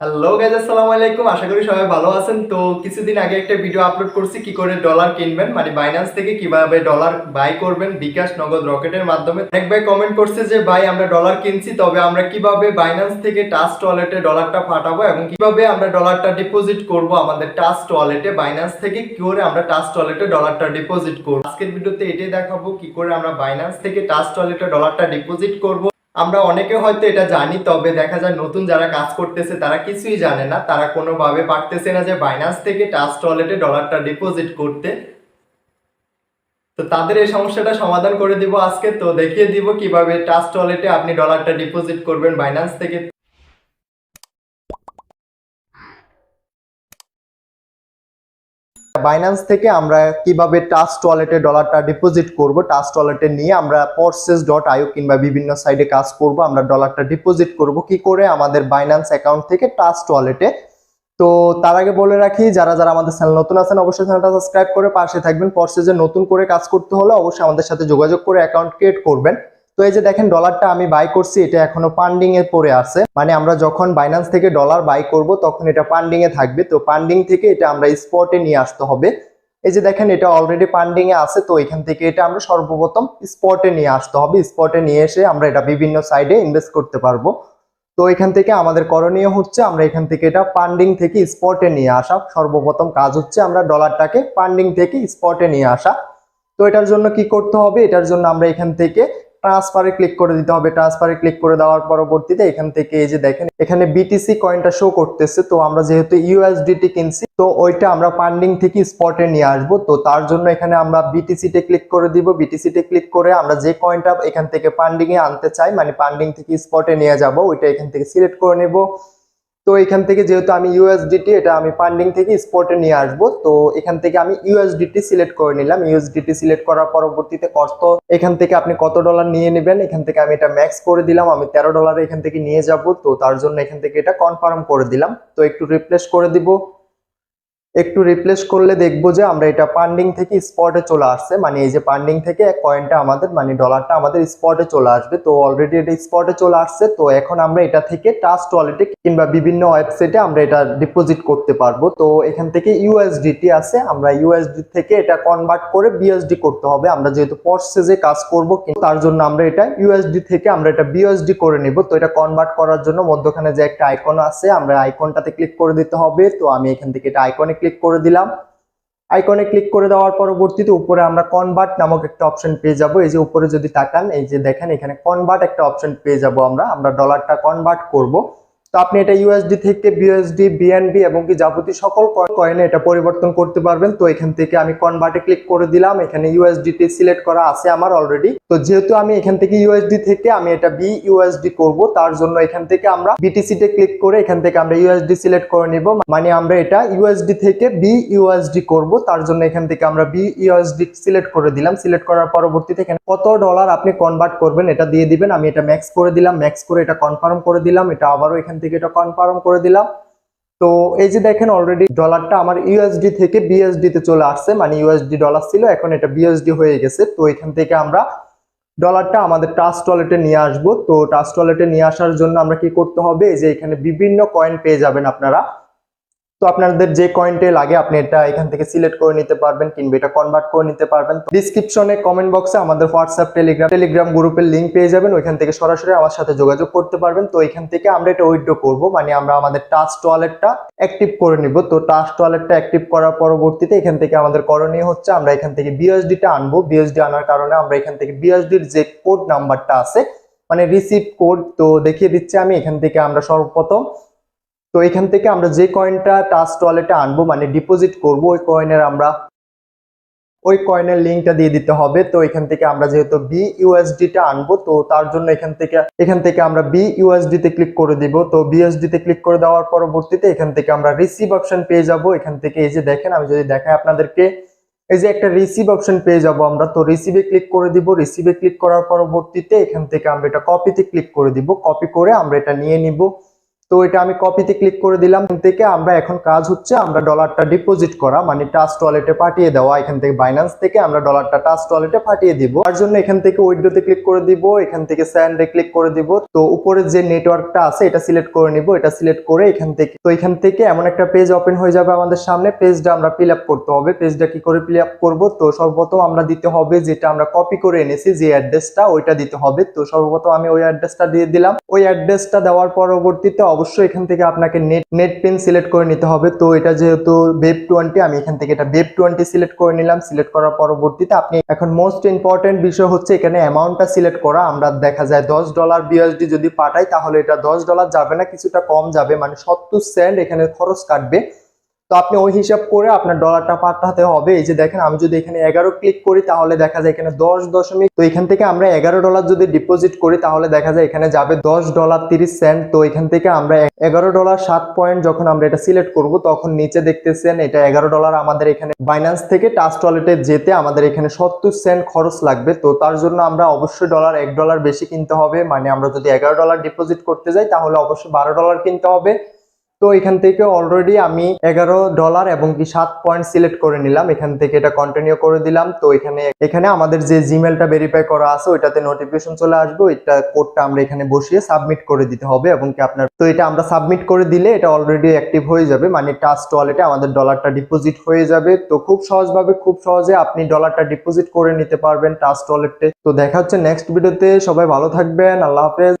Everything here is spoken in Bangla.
হ্যালো গাইজ আসসালামু আলাইকুম। আশা করি সবাই ভালো আছেন। তো কিছুদিন আগে একটা ভিডিও আপলোড করছি, কি করে ডলার কিনবেন মানে বাইন্যান্স থেকে কীভাবে ডলার বাই করবেন, বিকাশ নগদ রকেটের মাধ্যমে। এক ভাই কমেন্ট করছে যে, ভাই, আমরা ডলার কিনছি, তবে আমরা কীভাবে বাইন্যান্স থেকে টাস্ট ওয়ালেটে ডলারটা পাঠাবো এবং কীভাবে আমরা ডলারটা ডিপোজিট করব আমাদের টাস্ট ওয়ালেটে বাইন্যান্স থেকে কি করে আমরা টাস্ট ওয়ালেটে ডলারটা ডিপোজিট করব? আজকের ভিডিওতে এটাই দেখাবো, কি করে আমরা বাইন্যান্স থেকে টাস্ট ওয়ালেটে ডলারটা ডিপোজিট করব। আমরা অনেকে হয়তো এটা জানি, তবে দেখা যায় নতুন যারা কাজ করতেছে, তারা কিছুই জানে না। তারা কোনোভাবে পারতেছে না যে বাইনান্স থেকে টাস্ট ওয়ালেটে ডলারটা ডিপোজিট করতে। তো তাদের এই সমস্যাটা সমাধান করে দিব আজকে। তো দেখিয়ে দিব কীভাবে ট্রাস্ট ওয়ালেটে আপনি ডলারটা ডিপোজিট করবেন বাইনান্স থেকে। বাইন্যান্স থেকে আমরা কীভাবে ট্রাস্ট ওয়ালেটে ডলারটা ডিপোজিট করব ট্রাস্ট ওয়ালেটে নিয়ে আমরা পরসেস ডট আইও কিংবা বিভিন্ন সাইডে কাজ করব, আমরা ডলারটা ডিপোজিট করব। কি করে? আমাদের বাইন্যান্স অ্যাকাউন্ট থেকে ট্রাস্ট ওয়ালেটে তো তার আগে বলে রাখি, যারা যারা আমাদের চ্যানেল নতুন আছেন, অবশ্যই চ্যানেলটা সাবস্ক্রাইব করে পাশে থাকবেন। পরসেসে নতুন করে কাজ করতে হলে অবশ্যই আমাদের সাথে যোগাযোগ করে অ্যাকাউন্ট ক্রিয়েট করবেন। তো এই যে দেখেন ডলারটা আমি বাই করছি, এটা এখনও পান্ডিং এ পড়ে আছে। মানে আমরা যখন বাইন্যান্স থেকে ডলার বাই করব, তখন এটা পান্ডিং এ থাকবে। তো পান্ডিং থেকে এটা আমরা স্পটে নিয়ে আসতে হবে। এই যে দেখেন, এটা অলরেডি পান্ডিং এ আছে, তো এখান থেকে এটা আমরা সর্বপ্রথম স্পটে নিয়ে আসতে হবে। স্পটে নিয়ে এসে আমরা এটা বিভিন্ন সাইডে ইনভেস্ট করতে পারব। তো এখান থেকে আমাদের করণীয় হচ্ছে, আমরা এখান থেকে এটা পান্ডিং থেকে স্পটে নিয়ে আসা। সর্বপ্রথম কাজ হচ্ছে, আমরা ডলারটাকে পান্ডিং থেকে স্পটে নিয়ে আসা। তো এটার জন্য কি করতে হবে? এটার জন্য আমরা এখান থেকে ট্রান্সফারে ক্লিক করে দিতে হবে। ট্রান্সফারে ক্লিক করে দেওয়ার পরবর্তীতে এখান থেকে এই যে দেখেন, এখানে বিটিসি কয়েনটা শো করতেছে। তো আমরা যেহেতু ইউএসডিটি কিনছি, তো ওইটা আমরা পান্ডিং থেকে স্পটে নিয়ে আসব। তো তার জন্য এখানে আমরা বিটিসি তে ক্লিক করে দিব। বিটিসি তে ক্লিক করে আমরা যে কয়েনটা এখান থেকে পান্ডিংয়ে আনতে চাই মানে পান্ডিং থেকে স্পটে নিয়ে যাব, ওইটা এখান থেকে সিলেক্ট করে নেব। তো এখান থেকে যেহেতু আমি ইউএসডিটি এটা আমি ফান্ডিং থেকে স্পোর্টে নিয়ে আসব, তো এখান থেকে আমি ইউএসডিটি সিলেক্ট করে নিলাম। ইউএসডিটি সিলেক্ট করার পরবর্তীতে কত এখান থেকে আপনি কত ডলার নিয়ে নেবেন, এখান থেকে আমি এটা ম্যাক্স করে দিলাম, আমি তেরো ডলার এখান থেকে নিয়ে যাব, তো তার জন্য এখান থেকে এটা কনফার্ম করে দিলাম। তো একটু রিপ্লেস করে দিব। একটু রিপ্লেস করলে দেখব যে আমরা এটা পান্ডিং থেকে স্পটে চলে আসছে। মানে এই যে পান্ডিং থেকে কয়েনটা আমাদের মানে ডলারটা আমাদের স্পটে চলে আসবে। তো অলরেডি এটা স্পটে চলে আসছে। তো এখন আমরা এটা থেকে ট্রাস্ট ওয়ালেটে কিংবা বিভিন্ন ওয়েবসাইটে আমরা এটা ডিপোজিট করতে পারব। তো এখান থেকে ইউএসডিটি আছে। আমরা ইউএসডি থেকে এটা কনভার্ট করে বিএসডি করতে হবে। আমরা যেহেতু পরসেজে কাজ করব তার জন্য আমরা এটা ইউএসডি থেকে আমরা এটা বিএসডি করে নিব। তো এটা কনভার্ট করার জন্য মধ্যখানে যে একটা আইকন আছে, আমরা আইকনটাতে ক্লিক করে দিতে হবে। তো আমি এখান থেকে এটা আইকনে ক্লিক করে দিলাম। আইকনে ক্লিক করে দেওয়ার পরবর্তীতে উপরে আমরা কনভার্ট নামক একটা অপশন পেয়ে যাব। এই যে উপরে যদি তাকান, এই যে দেখেন, এখানে কনভার্ট একটা অপশন পেয়ে যাব আমরা। আমরা ডলারটা কনভার্ট করব। তো আপনি এটা ইউএসডি থেকে বিএসডি বিএনবি এবং কি যাবতীয় সকল কয়েনে এটা পরিবর্তন করতে পারবেন। তো এখান থেকে আমি কনভার্টে ক্লিক করে দিলাম। এখানে ইউএসডিটি সিলেক্ট করা আছে আমার অলরেডি তো যেহেতু আমি এখান থেকে ইউএসডি থেকে আমি এটা বি ইউএসডি করব তার জন্য এখান থেকে আমরা বিটিসি তে ক্লিক করে এখান থেকে আমরা ইউএসডি সিলেক্ট করে নিব মানে আমরা এটা ইউএসডি থেকে বি ইউএসডি করব তার জন্য এখান থেকে আমরা বি ইউএসডি সিলেক্ট করে দিলাম সিলেক্ট করার পরবর্তীতে এখানে কত ডলার আপনি কনভার্ট করবেন এটা দিয়ে দিবেন আমি এটা ম্যাক্স করে দিলাম ম্যাক্স করে এটা কনফার্ম করে দিলাম এটা আবারও এখান থেকে এটা কনফার্ম করে দিলাম তো এই যে দেখেন অলরেডি ডলারটা আমার ইউএসডি থেকে বিএসডি তে চলে আসছে মানে ইউএসডি ডলার ছিল এখন এটা বিএসডি হয়ে গেছে তো এখান থেকে আমরা ডলারটা আমাদের ট্রাস্ট ওয়ালেটে নিয়ে আসব। তো ট্রাস্ট ওয়ালেটে নিয়ে আসার জন্য আমরা কি করতে হবে? যে এখানে বিভিন্ন কয়েন পেয়ে যাবেন আপনারা। তো আপনাদের যে কয়েনটে লাগে, আপনি এটা এখান থেকে সিলেক্ট করে নিতে পারবেন, কিংবা এটা কনভার্ট করে নিতে পারবেন। ডিসক্রিপশনে কমেন্ট বক্সে আমাদের হোয়াটসঅ্যাপ টেলিগ্রাম টেলিগ্রাম গ্রুপের লিঙ্ক পেয়ে যাবেন, ওইখান থেকে সরাসরি আমার সাথে যোগাযোগ করতে পারবেন। তো এখান থেকে আমরা এটা উইথড্র করব মানে আমরা আমাদের টাস্ট ওয়ালেটটা অ্যাক্টিভ করে নিব। তো টাস্ট ওয়ালেটটা অ্যাক্টিভ করার পরবর্তীতে এখান থেকে আমাদের করণীয় হচ্ছে, আমরা এখান থেকে বিএসডিটা আনব। বিএসডি আনার কারণে আমরা এখান থেকে বিএসডির যে কোড নাম্বারটা আছে মানে রিসিভ কোড তো দেখিয়ে দিচ্ছি আমি, এখান থেকে আমরা সর্বপ্রথম তো এখান থেকে আমরা যে কয়েনটা টাস্ট ওয়ালেটে আনব মানে ডিপোজিট করব, ওই কয়েনের আমরা, ওই কয়েনের লিঙ্কটা দিয়ে দিতে হবে। তো এখান থেকে আমরা যেহেতু বি ইউএসডি টা আনব, তো তার জন্য এখান থেকে এখান থেকে আমরা বি ইউএসডিতে ক্লিক করে দিব। তো বিএসডিতে ক্লিক করে দেওয়ার পরবর্তীতে এখান থেকে আমরা রিসিভ অপশন পেয়ে যাব। এখান থেকে এই যে দেখেন, আমি যদি দেখাই আপনাদেরকে, এই যে একটা রিসিভ অপশন পেয়ে যাব আমরা। তো রিসিভে ক্লিক করে দিব। রিসিভে ক্লিক করার পরবর্তীতে এখান থেকে আমরা এটা কপিতে ক্লিক করে দিব। কপি করে আমরা এটা নিয়ে নিব। তো এটা আমি কপিতে ক্লিক করে দিলাম। থেকে আমরা এখন কাজ হচ্ছে আমরা ডলারটা ডিপোজিট করা মানে টাস্ট ওয়ালেটে পাঠিয়ে দেওয়া। এখান থেকে বাইন্যান্স থেকে আমরা ডলারটা টাস্ট ওয়ালেটে পাঠিয়ে দিব। তার জন্য এখান থেকে উইড্রোতে ক্লিক করে দিব, এখান থেকে স্যান্ডে ক্লিক করে দিব। তো উপরে যে নেটওয়ার্কটা আছে, এটা সিলেক্ট করে নিব। এটা সিলেক্ট করে এখান থেকে, তো এখান থেকে এমন একটা পেজ ওপেন হয়ে যাবে আমাদের সামনে। পেজটা আমরা ফিল আপ করতে হবে। পেজটা কি করে ফিল আপ করব? তো সর্বপ্রথম আমরা দিতে হবে যেটা আমরা কপি করে এনেছি, যে অ্যাড্রেসটা ওইটা দিতে হবে। তো সর্বপ্রথম আমি ওই অ্যাড্রেসটা দিয়ে দিলাম। ওই অ্যাড্রেসটা দেওয়ার পরবর্তীতে অবশ্যই এখান থেকে আপনাকে নেট নেট পেন সিলেক্ট করে নিতে হবে। তো এটা যেহেতু বেব টোয়েন্টি আমি এখান থেকে এটা বেব টোয়েন্টি সিলেক্ট করে নিলাম। সিলেক্ট করার পরবর্তীতে আপনি এখন মোস্ট ইম্পর্টেন্ট বিষয় হচ্ছে এখানে অ্যামাউন্টটা সিলেক্ট করা। আমরা দেখা যায় দশ ডলার বিএসডি যদি পাঠাই, তাহলে এটা দশ ডলার যাবে না, কিছুটা কম যাবে। মানে সত্তর সেন্ট এখানে খরচ কাটবে। তো আপনি ওই হিসাব করে আপনার ডলারটা পাঠাতে হবে। এই যে দেখেন, আমি যদি এখানে এগারো ক্লিক করি, তাহলে দেখা যায় এখানে দশ দশমিক তো এখান থেকে আমরা এগারো ডলার যদি ডিপোজিট করি, তাহলে দেখা যায় এখানে যাবে দশ ডলার তিরিশ সেন্ট তো এখান থেকে আমরা এগারো ডলার সাত পয়েন্ট যখন আমরা এটা সিলেক্ট করব, তখন নিচে দেখতেছেন এটা এগারো ডলার আমাদের এখানে বাইন্যান্স থেকে টাস্ট ওয়ালেটে যেতে আমাদের এখানে সত্তর সেন্ট খরচ লাগবে। তো তার জন্য আমরা অবশ্যই ডলার এক ডলার বেশি কিনতে হবে। মানে আমরা যদি এগারো ডলার ডিপোজিট করতে যাই, তাহলে অবশ্যই বারো ডলার কিনতে হবে। তো এখান থেকে অলরেডি আমি এগারো ডলার এবং কি সাত পয়েন্ট সিলেক্ট করে নিলাম। এখান থেকে এটা কন্টিনিউ করে দিলাম। তো এখানে এখানে আমাদের যে জিমেলটা ভেরিফাই করা আছে, ওইটাতে নোটিফিকেশন চলে আসবে। ওইটা কোডটা আমরা এখানে বসিয়ে সাবমিট করে দিতে হবে এবং কি আপনার, তো এটা আমরা সাবমিট করে দিলে এটা অলরেডি অ্যাক্টিভ হয়ে যাবে। মানে টাস্ট ওয়ালেটে আমাদের ডলারটা ডিপোজিট হয়ে যাবে। তো খুব সহজভাবে, খুব সহজে আপনি ডলারটা ডিপোজিট করে নিতে পারবেন টাস্ট ওয়ালেটে তো দেখা হচ্ছে নেক্সট ভিডিওতে সবাই ভালো থাকবেন। আল্লাহ হাফেজ।